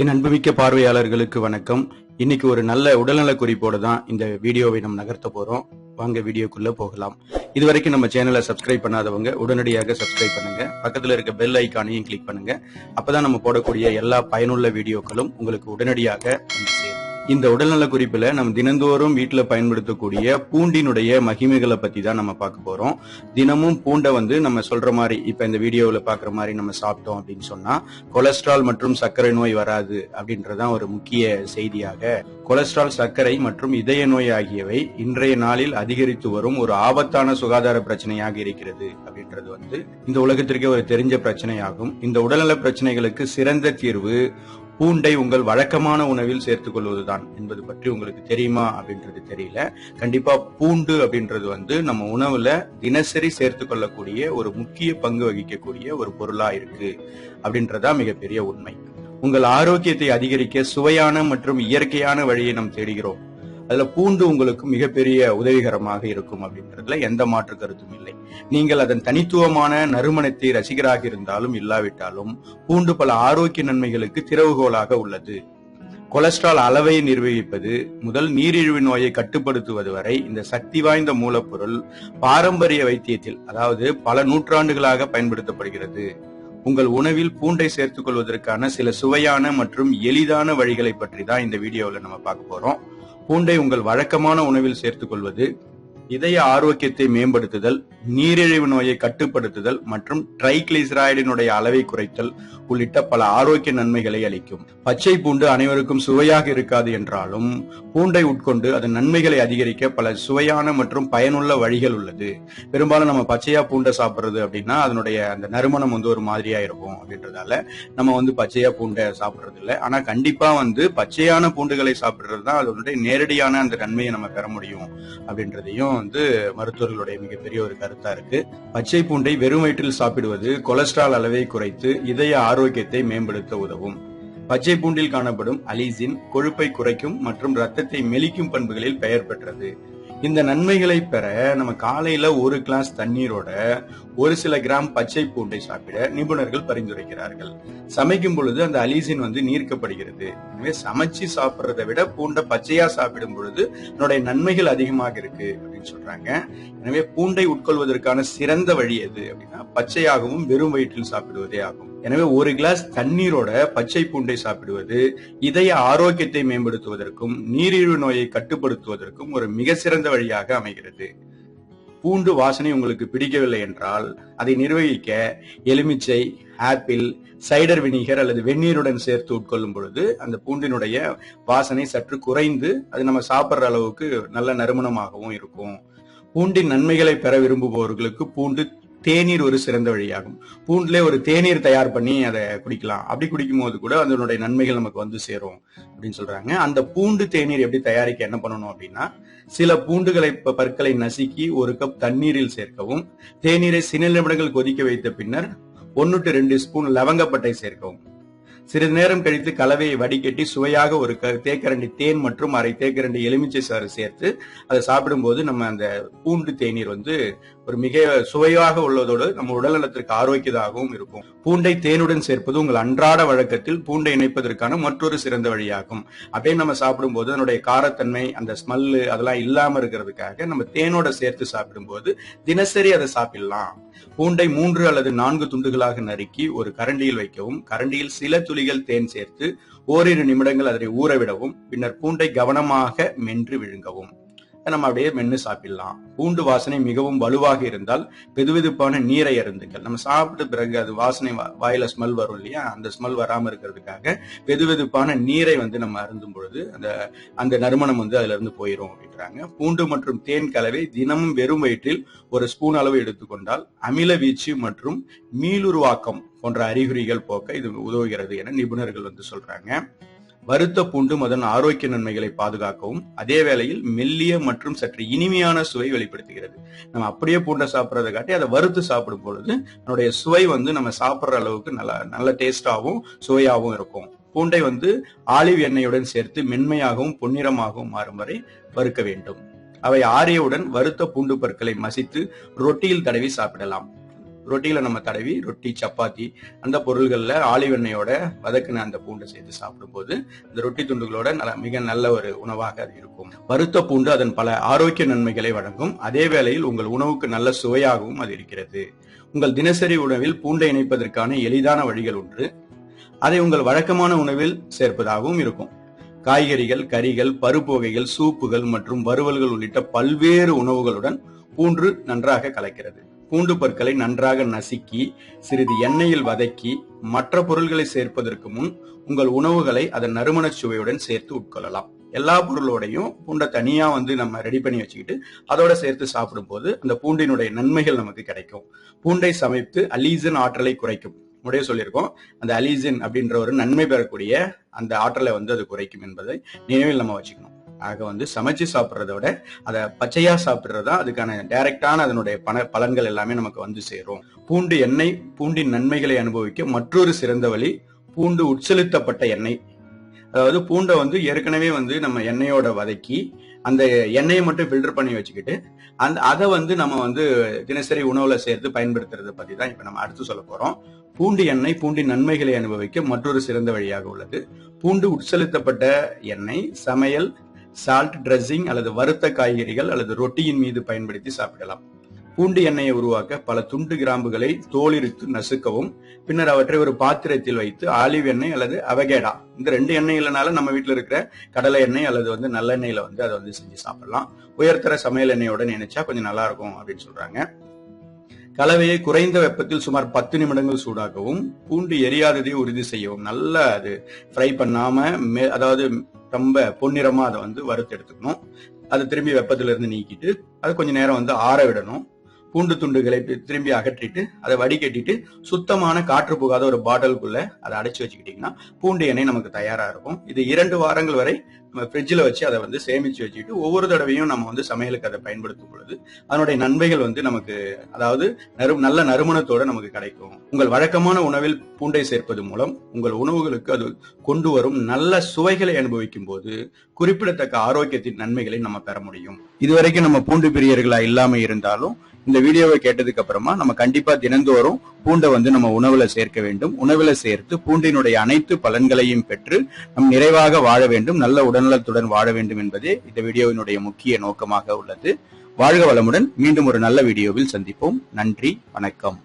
என் அன்புமிக்க பார்வையாளர்களுக்கு வணக்கம். இன்னைக்கு ஒரு நல்ல உடல்நல குறிப்போடு தான் இந்த வீடியோவை நம்ம நகர்த்த போறோம். வாங்க வீடியோக்குள்ள போகலாம். இதுவரைக்கும் நம்ம சேனலை சப்ஸ்கிரைப் பண்ணாதவங்க உடனடியாக சப்ஸ்கிரைப் பண்ணுங்க. பக்கத்துல இருக்க பெல் ஐக்கானையும் கிளிக் பண்ணுங்க. அப்பதான் நம்ம போடக்கூடிய எல்லா பயனுள்ள வீடியோக்களும் உங்களுக்கு உடனடியாக இந்த உடல்நல குறிப்புல நம்ம தினந்தோறும் வீட்டுல பயன்படுத்தக்கூடிய பூண்டினுடைய மகிமைகளை பத்தி தான் நம்ம பார்க்க போறோம். தினமும் பூண்டை வந்து நம்ம சொல்ற மாதிரி இப்ப இந்த வீடியோவில் பாக்குற மாதிரி நம்ம சாப்பிட்டோம் அப்படின்னு சொன்னா கொலஸ்ட்ரால் மற்றும் சர்க்கரை நோய் வராது அப்படின்றதான் ஒரு முக்கிய செய்தியாக. கொலஸ்ட்ரால் சர்க்கரை மற்றும் இதய நோய் ஆகியவை இன்றைய நாளில் அதிகரித்து வரும் ஒரு ஆபத்தான சுகாதார பிரச்சனையாக இருக்கிறது அப்படின்றது வந்து இந்த உலகத்திற்கே ஒரு தெரிஞ்ச பிரச்சனையாகும். இந்த உடல்நல பிரச்சனைகளுக்கு சிறந்த தீர்வு பூண்டை உங்கள் வழக்கமான உணவில் சேர்த்துக் கொள்வதுதான். என்பது பற்றி உங்களுக்கு தெரியுமா அப்படின்றது தெரியல. கண்டிப்பா பூண்டு அப்படின்றது வந்து நம்ம உணவுல தினசரி சேர்த்து கொள்ளக்கூடிய ஒரு முக்கிய பங்கு வகிக்கக்கூடிய ஒரு பொருளா இருக்கு அப்படின்றதா மிகப்பெரிய உண்மை. உங்கள் ஆரோக்கியத்தை அதிகரிக்க சுவையான மற்றும் இயற்கையான வழியை நாம் தேடுகிறோம். அதுல பூண்டு உங்களுக்கு மிகப்பெரிய உதவிகரமாக இருக்கும் அப்படின்றதுல எந்த மாற்று கருத்தும் இல்லை. நீங்கள் அதன் தனித்துவமான நறுமணத்தை ரசிகராக இருந்தாலும் இல்லாவிட்டாலும் பூண்டு பல ஆரோக்கிய நன்மைகளுக்கு திறவுகோலாக உள்ளது. கொலஸ்ட்ரால் அளவை நிர்வகிப்பது முதல் நீரிழிவு நோயை கட்டுப்படுத்துவது வரை இந்த சக்தி வாய்ந்த மூலப்பொருள் பாரம்பரிய வைத்தியத்தில் அதாவது பல நூற்றாண்டுகளாக பயன்படுத்தப்படுகிறது. உங்கள் உணவில் பூண்டை சேர்த்துக் கொள்வதற்கான சில சுவையான மற்றும் எளிதான வழிகளை பற்றி தான் இந்த வீடியோவில் நம்ம பார்க்க போறோம். பூண்டை உங்கள் வழக்கமான உணவில் சேர்த்துக் கொள்வது இதய ஆரோக்கியத்தை மேம்படுத்துதல் நீரிழிவு நோயை கட்டுப்படுத்துதல் மற்றும் ட்ரைகிளிசராய்டினுடைய அளவை குறைத்தல் உள்ளிட்ட பல ஆரோக்கிய நன்மைகளை அளிக்கும். பச்சை பூண்டு அனைவருக்கும் சுவையாக இருக்காது என்றாலும் பூண்டை உட்கொண்டு அதன் நன்மைகளை அதிகரிக்க பல சுவையான மற்றும் பயனுள்ள வழிகள் உள்ளது. பெரும்பாலும் நம்ம பச்சையா பூண்டை சாப்பிடுறது அப்படின்னா அதனுடைய அந்த நறுமணம் வந்து ஒரு மாதிரியா இருக்கும் அப்படின்றதால நம்ம வந்து பச்சையா பூண்டை சாப்பிடுறது இல்லை ஆனா கண்டிப்பா வந்து பச்சையான பூண்டுகளை சாப்பிடுறது தான் அதனுடைய நேரடியான அந்த நன்மையை நம்ம பெற முடியும் அப்படின்றதையும் வந்து மருத்துவர்களுடைய மிகப்பெரிய ஒரு கருத்தா இருக்கு. பச்சை பூண்டை வெறும் வயிற்றில் சாப்பிடுவது கொலஸ்ட்ரால் அளவை குறைத்து இதய ஆரோக்கியத்தை மேம்படுத்த உதவும். பச்சை பூண்டில் காணப்படும் அலிசின் கொழுப்பை குறைக்கும் மற்றும் ரத்தத்தை மெலிக்கும் பண்புகளில் பெயர் பெற்றது. இந்த நன்மைகளை பெற நம்ம காலையில ஒரு கிளாஸ் தண்ணீரோட ஒரு சில கிராம் பச்சை பூண்டை சாப்பிட நிபுணர்கள் பரிந்துரைக்கிறார்கள். சமைக்கும் பொழுது அந்த அலிசின் வந்து நீர்க்கப்படுகிறது. எனவே சமைச்சு சாப்பிட்றதை விட பூண்டை பச்சையா சாப்பிடும் பொழுது அதனுடைய நன்மைகள் அதிகமாக இருக்கு அப்படின்னு சொல்றாங்க. எனவே பூண்டை உட்கொள்வதற்கான சிறந்த வழி எது அப்படின்னா பச்சையாகவும் வெறும் வயிற்றில் சாப்பிடுவதே ஆகும். எனவே ஒரு கிளாஸ் தண்ணீரோட பச்சை பூண்டை சாப்பிடுவது இதய ஆரோக்கியத்தை மேம்படுத்துவதற்கும் நீரிழிவு நோயை கட்டுப்படுத்துவதற்கும் ஒரு மிக சிறந்த வழியாக அமைகிறது. பூண்டு வாசனை உங்களுக்கு பிடிக்கவில்லை என்றால் அதை நிர்வகிக்க எலுமிச்சை ஆப்பிள் சைடர் வினிகர் அல்லது வெந்நீருடன் சேர்த்து உட்கொள்ளும் பொழுது அந்த பூண்டினுடைய வாசனை சற்று குறைந்து அது நம்ம சாப்பிட்ற அளவுக்கு நல்ல நறுமணமாகவும் இருக்கும். பூண்டின் நன்மைகளை பெற விரும்புபவர்களுக்கு பூண்டு தேநீர் ஒரு சிறந்த வழியாகும். பூண்டுல ஒரு தேநீர் தயார் பண்ணி அதை குடிக்கலாம். அப்படி குடிக்கும் போது கூட அதனுடைய நன்மைகள் நமக்கு வந்து சேரும் அப்படின்னு சொல்றாங்க. அந்த பூண்டு தேநீர் எப்படி தயாரிக்க என்ன பண்ணணும் அப்படின்னா சில பூண்டுகளை பற்களை நசுக்கி ஒரு கப் தண்ணீரில் சேர்க்கவும் தேநீரை சில நிமிடங்கள் கொதிக்க வைத்த பின்னர் ஒன்னு டு ரெண்டு ஸ்பூன் லவங்கப்பட்டை சேர்க்கவும். சிறிது நேரம் கழித்து கலவையை வடிகட்டி சுவையாக ஒரு க- தேக்கரண்டி தேன் மற்றும் அரை தேக்கரண்டி எலுமிச்சை சாறு சேர்த்து அதை சாப்பிடும்போது நம்ம அந்த பூண்டு தேநீர் வந்து ஒரு மிக சுவையாக உள்ளதோடு நம்ம உடல்நலத்திற்கு ஆரோக்கியதாகவும் இருக்கும். பூண்டை தேனுடன் சேர்ப்பது உங்கள் அன்றாட வழக்கத்தில் பூண்டை இணைப்பதற்கான மற்றொரு சிறந்த வழியாகும். அப்படியே நம்ம சாப்பிடும்போது அதனுடைய காரத்தன்மை அந்த ஸ்மெல்லு அதெல்லாம் இல்லாம இருக்கிறதுக்காக நம்ம தேனோட சேர்த்து சாப்பிடும்போது தினசரி அதை சாப்பிடலாம். பூண்டை மூன்று அல்லது நான்கு துண்டுகளாக நறுக்கி ஒரு கரண்டியில் வைக்கவும் கரண்டியில் சில துளிகள் தேன் சேர்த்து ஓரிரு நிமிடங்கள் அதனை ஊறவிடவும் பின்னர் பூண்டை கவனமாக மென்று விழுங்கவும். நம்ம அப்படியே மென்று சாப்பிடலாம். பூண்டு வாசனை மிகவும் வலுவாக இருந்தால் வெதுவெதுப்பான நீரை அருந்துங்கள். நம்ம சாப்பிட்ட பிறகு அது வாசனை வா- வாயில ஸ்மெல் வரும் இல்லையா? அந்த ஸ்மெல் வராமல் இருக்கிறதுக்காக வெதுவெதுப்பான நீரை வந்து நம்ம அருந்தும் பொழுது அந்த அந்த நறுமணம் வந்து அதுல இருந்து போயிடும் அப்படின்றாங்க. பூண்டு மற்றும் தேன் கலவை தினமும் வெறும் வயிற்றில் ஒரு ஸ்பூன் அளவு எடுத்துக்கொண்டால் அமில வீச்சு மற்றும் மீளுருவாக்கம் போன்ற அறிகுறிகள் போக்க இது உதவுகிறது என நிபுணர்கள் வந்து சொல்றாங்க. வறுத்த பூண்டும் அதன் ஆரோக்கிய நன்மைகளை பாதுகாக்கவும் அதே வேளையில் மெல்லிய மற்றும் சற்று இனிமையான சுவை வெளிப்படுத்துகிறது. நம்ம அப்படியே பூண்டை சாப்பிட்றதை காட்டி அதை வறுத்து சாப்பிடும் பொழுது அதனுடைய சுவை வந்து நம்ம சாப்பிட்ற அளவுக்கு நல்ல நல்ல டேஸ்டாகவும் சுவையாகவும் இருக்கும். பூண்டை வந்து ஆலிவ் எண்ணெயுடன் சேர்த்து மென்மையாகவும் பொன்னிறமாகவும் மாறும் வரை வறுக்க வேண்டும். அவை ஆரியவுடன் வறுத்த பூண்டு பற்களை மசித்து ரொட்டியில் தடவி சாப்பிடலாம். ரொட்டியில் நம்ம தடவி ரொட்டி சப்பாத்தி அந்த பொருள்களில் ஆலிவ் எண்ணெயோட வதக்கின அந்த பூண்டை சேர்த்து சாப்பிடும்போது இந்த ரொட்டி துண்டுகளோட நல்ல மிக நல்ல ஒரு உணவாக அது இருக்கும். வறுத்த பூண்டு அதன் பல ஆரோக்கிய நன்மைகளை வழங்கும். அதே வேளையில் உங்கள் உணவுக்கு நல்ல சுவையாகவும் அது இருக்கிறது. உங்கள் தினசரி உணவில் பூண்டை இணைப்பதற்கான எளிதான வழிகள் ஒன்று. அதை உங்கள் வழக்கமான உணவில் சேர்ப்பதாகவும் இருக்கும். காய்கறிகள் கறிகள் பருப்பு வகைகள் சூப்புகள் மற்றும் வறுவல்கள் உள்ளிட்ட பல்வேறு உணவுகளுடன் பூண்டு நன்றாக கலக்கிறது. பூண்டு பற்களை நன்றாக நசுக்கி சிறிது எண்ணெயில் வதக்கி மற்ற பொருள்களை சேர்ப்பதற்கு முன் உங்கள் உணவுகளை அதன் நறுமண சுவையுடன் சேர்த்து உட்கொள்ளலாம். எல்லா பொருளோடையும் பூண்டை தனியா வந்து நம்ம ரெடி பண்ணி வச்சுக்கிட்டு அதோட சேர்த்து சாப்பிடும்போது அந்த பூண்டினுடைய நன்மைகள் நமக்கு கிடைக்கும். பூண்டை சமைத்து அலீசன் ஆற்றலை குறைக்கும். முறைய சொல்லியிருக்கோம் அந்த அலீசன் அப்படின்ற ஒரு நன்மை பெறக்கூடிய அந்த ஆற்றலை வந்து அது குறைக்கும் என்பதை நினைவில் நம்ம வச்சுக்கணும். ஆக வந்து சமைச்சு சாப்பிட்றத விட அதை பச்சையா சாப்பிட்றது தான் அதுக்கான டைரக்டான அதனுடைய பண பலன்கள் எல்லாமே நமக்கு வந்து சேரும். பூண்டு எண்ணெய் பூண்டின் நன்மைகளை அனுபவிக்க மற்றொரு சிறந்த வழி பூண்டு உட்செலுத்தப்பட்ட எண்ணெய். அதாவது பூண்டை வந்து ஏற்கனவே வந்து நம்ம எண்ணெயோட வதக்கி அந்த எண்ணெயை மட்டும் ஃபில்டர் பண்ணி வச்சுக்கிட்டு அந்த அதை வந்து நம்ம வந்து தினசரி உணவுல சேர்த்து பயன்படுத்துறதை பத்தி தான் இப்ப நம்ம அடுத்து சொல்ல போறோம். பூண்டு எண்ணெய் பூண்டின் நன்மைகளை அனுபவிக்க மற்றொரு சிறந்த வழியாக உள்ளது. பூண்டு உட்செலுத்தப்பட்ட எண்ணெய் சமையல் சால்ட் ட்ரெஸ்ஸிங் அல்லது வறுத்த காய்கறிகள் அல்லது ரொட்டியின் மீது பயன்படுத்தி சாப்பிடலாம். பூண்டு எண்ணெயை உருவாக்க பல துண்டு கிராம்புகளை தோலிருத்து நசுக்கவும் பின்னர் அவற்றை ஒரு பாத்திரத்தில் வைத்து ஆலிவ் எண்ணெய் அல்லது அவகேடா இந்த ரெண்டு எண்ணெய் இல்லைனாலும் நம்ம வீட்டில் இருக்கிற கடலை எண்ணெய் அல்லது வந்து நல்லெண்ணெயில வந்து அதை வந்து செஞ்சு சாப்பிடலாம். உயர்தர சமையல் எண்ணெயோட நினைச்சா கொஞ்சம் நல்லா இருக்கும் அப்படின்னு சொல்றாங்க. கலவையை குறைந்த வெப்பத்தில் சுமார் பத்து நிமிடங்கள் சூடாக்கவும் பூண்டு எரியாததை உறுதி செய்யவும் நல்லா அது ஃப்ரை பண்ணாம மே- அதாவது ரொம்ப பொன்னிறமா அதை வந்து வறுத்து எடுத்துக்கணும். அதை திரும்பி வெப்பத்துல இருந்து நீக்கிட்டு அதை கொஞ்சம் நேரம் வந்து ஆற விடணும். பூண்டு துண்டுகளை திரும்பி அகற்றிட்டு அதை வடிகட்டிட்டு சுத்தமான காற்று புகாத ஒரு பாட்டிலுக்குள்ள அதை அடைச்சு வச்சுக்கிட்டீங்கன்னா பூண்டு எண்ணெய் நமக்கு தயாரா இருக்கும். இது இரண்டு வாரங்கள் வரை நம்ம ஃப்ரிட்ஜில் வச்சு அதை வந்து சேமிச்சு வச்சுக்கிட்டு ஒவ்வொரு தடவையும் நம்ம வந்து சமையலுக்கு அதை பயன்படுத்தும் பொழுது அதனுடைய நன்மைகள் வந்து நமக்கு அதாவது நறு நல்ல நறுமணத்தோட நமக்கு கிடைக்கும். உங்கள் வழக்கமான உணவில் பூண்டை சேர்ப்பது மூலம் உங்கள் உணவுகளுக்கு அது கொண்டு வரும் நல்ல சுவைகளை அனுபவிக்கும் போது குறிப்பிடத்தக்க ஆரோக்கியத்தின் நன்மைகளை நம்ம பெற முடியும். இதுவரைக்கும் நம்ம பூண்டு பிரியர்களா இல்லாம இருந்தாலும் இந்த வீடியோவை கேட்டதுக்கு அப்புறமா நம்ம கண்டிப்பா தினந்தோறும் பூண்டை வந்து நம்ம உணவுல சேர்க்க வேண்டும். உணவுல சேர்த்து பூண்டினுடைய அனைத்து பலன்களையும் பெற்று நம் நிறைவாக வாழ வேண்டும். நல்ல உடல்நலத்துடன் வாழ வேண்டும் என்பதே இந்த வீடியோவினுடைய முக்கிய நோக்கமாக உள்ளது. வாழ்க வளமுடன் மீண்டும் ஒரு நல்ல வீடியோவில் சந்திப்போம். நன்றி வணக்கம்.